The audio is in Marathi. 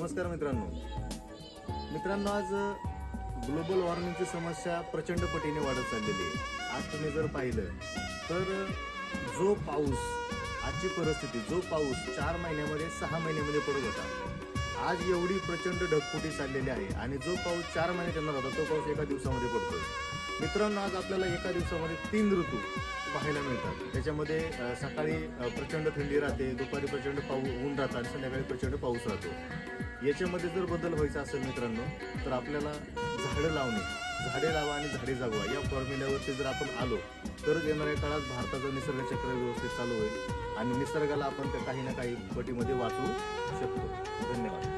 नमस्कार मित्रांनो. मित्रांनो आज ग्लोबल वॉर्मिंगची समस्या प्रचंड पटीने वाढत चाललेली आहे. आज तुम्ही जर पाहिलं तर जो पाऊस आजची परिस्थिती जो पाऊस चार महिन्यामध्ये सहा महिन्यामध्ये पडत होता आज एवढी प्रचंड ढगफुटी चाललेली आहे आणि जो पाऊस चार महिने येणार होता तो पाऊस एका दिवसामध्ये पडतो मित्रांनो आज आपल्याला एका दिवसामध्ये तीन ऋतू पाहायला मिळतात. त्याच्यामध्ये सकाळी प्रचंड थंडी राहते दुपारी प्रचंड पाऊस ऊन राहतं आणि संध्याकाळी प्रचंड पाऊस राहतो. याच्यामध्ये जर बदल व्हायचा असेल मित्रांनो तर आपल्याला झाडं लावणे झाडे लावा आणि झाडे जगवा या फॉर्म्युल्यावरती जर आपण आलो तरच येणाऱ्या काळात भारताचं निसर्गचक्र व्यवस्थित चालू होईल आणि निसर्गाला आपण त्या काही ना काही पटीमध्ये वाचवू शकतो. धन्यवाद.